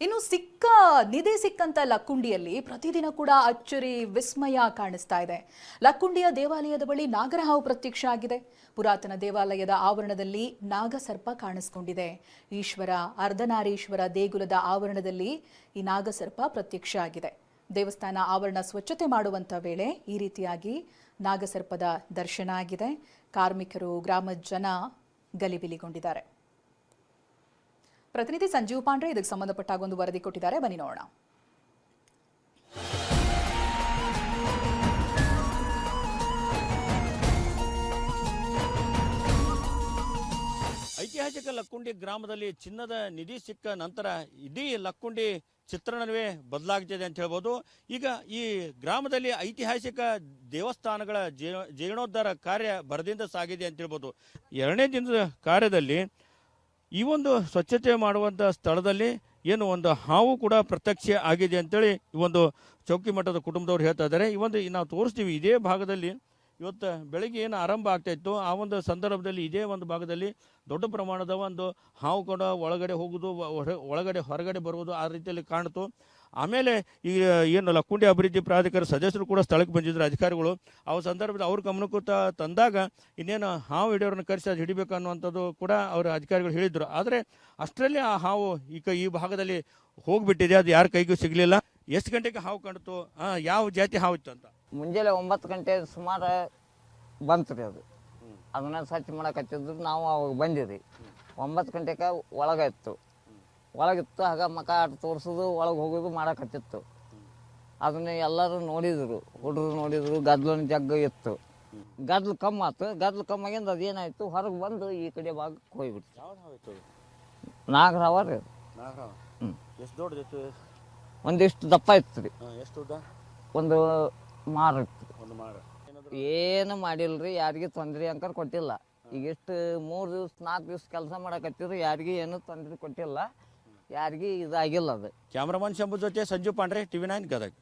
ಇನ್ನು ಸಿಕ್ಕ, ನಿಧಿ ಸಿಕ್ಕಂತ ಲಕ್ಕುಂಡಿಯಲ್ಲಿ ಪ್ರತಿದಿನ ಕೂಡ ಅಚ್ಚರಿ, ವಿಸ್ಮಯ ಕಾಣಿಸ್ತಾ ಇದೆ. ಲಕ್ಕುಂಡಿಯ ದೇವಾಲಯದ ಬಳಿ ನಾಗರಹಾವು ಪ್ರತ್ಯಕ್ಷ ಆಗಿದೆ. ಪುರಾತನ ದೇವಾಲಯದ ಆವರಣದಲ್ಲಿ ನಾಗಸರ್ಪ ಕಾಣಿಸ್ಕೊಂಡಿದೆ. ಈಶ್ವರ, ಅರ್ಧನಾರೀಶ್ವರ ದೇಗುಲದ ಆವರಣದಲ್ಲಿ ಈ ನಾಗಸರ್ಪ ಪ್ರತ್ಯಕ್ಷ ಆಗಿದೆ. ದೇವಸ್ಥಾನ ಆವರಣ ಸ್ವಚ್ಛತೆ ಮಾಡುವಂತ ವೇಳೆ ಈ ರೀತಿಯಾಗಿ ನಾಗಸರ್ಪದ ದರ್ಶನ ಆಗಿದೆ. ಕಾರ್ಮಿಕರು ಗ್ರಾಮ ಜನ ಗಲಿಬಿಲಿಗೊಂಡಿದ್ದಾರೆ. ಪ್ರತಿನಿಧಿ ಸಂಜೀವ್ ಪಾಂಡ್ರೆ ಇದಕ್ಕೆ ಸಂಬಂಧಪಟ್ಟ ಒಂದು ವರದಿ ಕೊಟ್ಟಿದ್ದಾರೆ. ಬನ್ನಿ ನೋಡೋಣ. ಐತಿಹಾಸಿಕ ಲಕ್ಕುಂಡಿ ಗ್ರಾಮದಲ್ಲಿ ಚಿನ್ನದ ನಿಧಿ ಸಿಕ್ಕ ನಂತರ ಇಡೀ ಲಕ್ಕುಂಡಿ ಚಿತ್ರಣವೇ ಬದಲಾಗ್ತಿದೆ ಅಂತ ಹೇಳ್ಬೋದು. ಈಗ ಈ ಗ್ರಾಮದಲ್ಲಿ ಐತಿಹಾಸಿಕ ದೇವಸ್ಥಾನಗಳ ಜೀರ್ಣೋದ್ಧಾರ ಕಾರ್ಯ ಬರದಿಂದ ಸಾಗಿದೆ ಅಂತ ಹೇಳ್ಬೋದು. ಎರಡನೇ ದಿನದ ಕಾರ್ಯದಲ್ಲಿ ಈ ಒಂದು ಸ್ವಚ್ಛತೆ ಮಾಡುವಂಥ ಸ್ಥಳದಲ್ಲಿ ಏನು ಒಂದು ಹಾವು ಕೂಡ ಪ್ರತ್ಯಕ್ಷ ಆಗಿದೆ ಅಂತೇಳಿ ಈ ಒಂದು ಚೌಕಿ ಮಠದ ಕುಟುಂಬದವ್ರು ಹೇಳ್ತಾ ಇದ್ದಾರೆ. ಈ ಒಂದು ನಾವು ತೋರಿಸ್ತೀವಿ ಇದೇ ಭಾಗದಲ್ಲಿ ಇವತ್ತು ಬೆಳಗ್ಗೆ ಏನು ಆರಂಭ ಆಗ್ತಾ ಇತ್ತು, ಆ ಒಂದು ಸಂದರ್ಭದಲ್ಲಿ ಇದೇ ಒಂದು ಭಾಗದಲ್ಲಿ ದೊಡ್ಡ ಪ್ರಮಾಣದ ಒಂದು ಹಾವು ಕೂಡ ಒಳಗಡೆ ಹೋಗೋದು ಒಳಗಡೆ, ಹೊರಗಡೆ ಬರುವುದು ಆ ರೀತಿಯಲ್ಲಿ ಕಾಣ್ತು. ಆಮೇಲೆ ಈ ಏನು ಲಕ್ಕುಂಡಿ ಅಭಿವೃದ್ಧಿ ಪ್ರಾಧಿಕಾರ ಸದಸ್ಯರು ಕೂಡ ಸ್ಥಳಕ್ಕೆ ಬಂದಿದ್ರು, ಅಧಿಕಾರಿಗಳು. ಆ ಸಂದರ್ಭದಲ್ಲಿ ಅವ್ರ ಗಮನಕ್ಕೂ ತಂದಾಗ ಇನ್ನೇನು ಹಾವು ಹಿಡಿಯೋರನ್ನ ಕರೆಸಿ ಅದು ಹಿಡಿಬೇಕು ಅನ್ನುವಂಥದ್ದು ಕೂಡ ಅವರ ಅಧಿಕಾರಿಗಳು ಹೇಳಿದರು. ಆದರೆ ಅಷ್ಟರಲ್ಲಿ ಆ ಹಾವು ಈಗ ಈ ಭಾಗದಲ್ಲಿ ಹೋಗ್ಬಿಟ್ಟಿದೆ, ಅದು ಯಾರ ಕೈಗೂ ಸಿಗಲಿಲ್ಲ. ಎಷ್ಟು ಗಂಟೆಗೆ ಹಾವು ಕಾಣ್ತು? ಯಾವ ಜಾತಿ ಹಾವು ಇತ್ತು ಅಂತ? ಮುಂಜಾನೆ ಒಂಬತ್ತು ಗಂಟೆ ಸುಮಾರು ಬಂತು ರೀ ಅದು. ಅದನ್ನ ಸ್ವಚ್ಛ ಮಾಡಕತ್ತಿದ್ರು ನಾವು ಅವಾಗ ಬಂದಿರಿ. ಒಂಬತ್ತು ಗಂಟೆಗೆ ಇತ್ತು. ಒಳಗಿತ್ತು ಆಗ ಮಕ ಆಟ ತೋರಿಸೋದು ಒಳಗೆ ಹೋಗೋದು ಮಾಡಕತ್ತಿತ್ತು ಅದನ್ನ ಎಲ್ಲರೂ ನೋಡಿದರು ಹುಡುಗರು ನೋಡಿದರು ಗದ್ಲನ ಜಗ್ಗ ಇತ್ತು. ಗದ್ಲು ಕಮ್ಮಿ ಆತು. ಗದ್ಲು ಕಮ್ಮಾಗಿಂದ ಅದೇನಾಯಿತು ಹೊರಗೆ ಬಂದು ಈ ಕಡೆ ಭಾಗ ಹೋಗ್ಬಿಡ್ತು ಇತ್ತು ನಾಗರಾವ ರೀ. ಎಷ್ಟು ದೊಡ್ಡದಿತ್ತು? ಒಂದಿಷ್ಟು ದಪ್ಪ ಇತ್ತು ರೀ. ಎಷ್ಟು ಒಂದು ಏನು ಮಾಡಿಲ್ರಿ ಯಾರಿಗೆ ತೊಂದರೆ ಅಂಕರ್ ಕೊಟ್ಟಿಲ್ಲ. ಈಗ ಎಷ್ಟು ಮೂರು ದಿವ್ಸ ನಾಲ್ಕು ದಿವ್ಸ ಕೆಲಸ ಮಾಡಕತ್ತಿದ್ರು ಯಾರಿಗೆ ಏನು ತೊಂದರೆ ಕೊಟ್ಟಿಲ್ಲ. ಯಾರಿಗೆ ಇದಾಗಿಲ್ಲ ಅದು. ಕ್ಯಾಮ್ರಾಮನ್ ಶಂಭು ಜೊತೆ ಸಂಜು ಪಾಂಡ್ರೆ ಟಿವಿ ನೈನ್ ಗದಗ್.